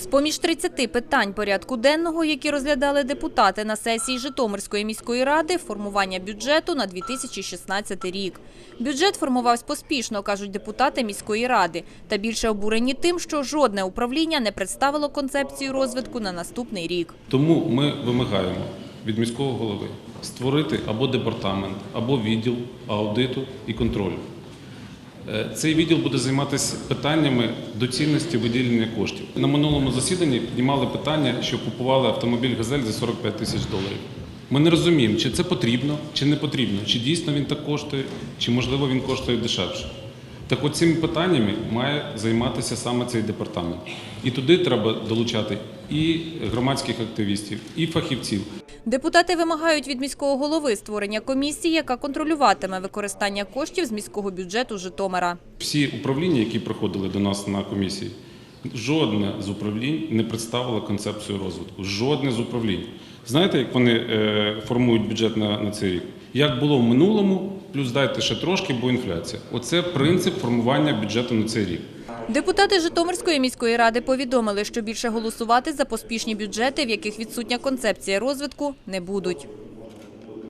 З-поміж 30 питань порядку денного, які розглядали депутати на сесії Житомирської міської ради, формування бюджету на 2016 рік. Бюджет формувався поспішно, кажуть депутати міської ради, та більше обурені тим, що жодне управління не представило концепцію розвитку на наступний рік. Тому ми вимагаємо від міського голови створити або департамент, або відділ аудиту і контролю. Е, Цей відділ буде займатися питаннями доцільності виділення коштів. На минулому засіданні піднімали питання, що купували автомобіль «Газель» за 45 тисяч доларів. Ми не розуміємо, чи це потрібно, чи не потрібно, чи дійсно він так коштує, чи можливо він коштує дешевше. Так от цими питаннями має займатися саме цей департамент. І туди треба долучати і громадських активістів, і фахівців. Депутати вимагають від міського голови створення комісії, яка контролюватиме використання коштів з міського бюджету Житомира. Всі управління, які приходили до нас на комісії, жодне з управлінь не представило концепцію розвитку. Жодне з управлінь. Знаєте, як вони е, формують бюджет на, на цей рік? Як було в минулому, плюс дайте ще трошки, бо інфляція. Оце принцип формування бюджету на цей рік. Депутати Житомирської міської ради повідомили, що більше голосувати за поспішні бюджети, в яких відсутня концепція розвитку, не будуть.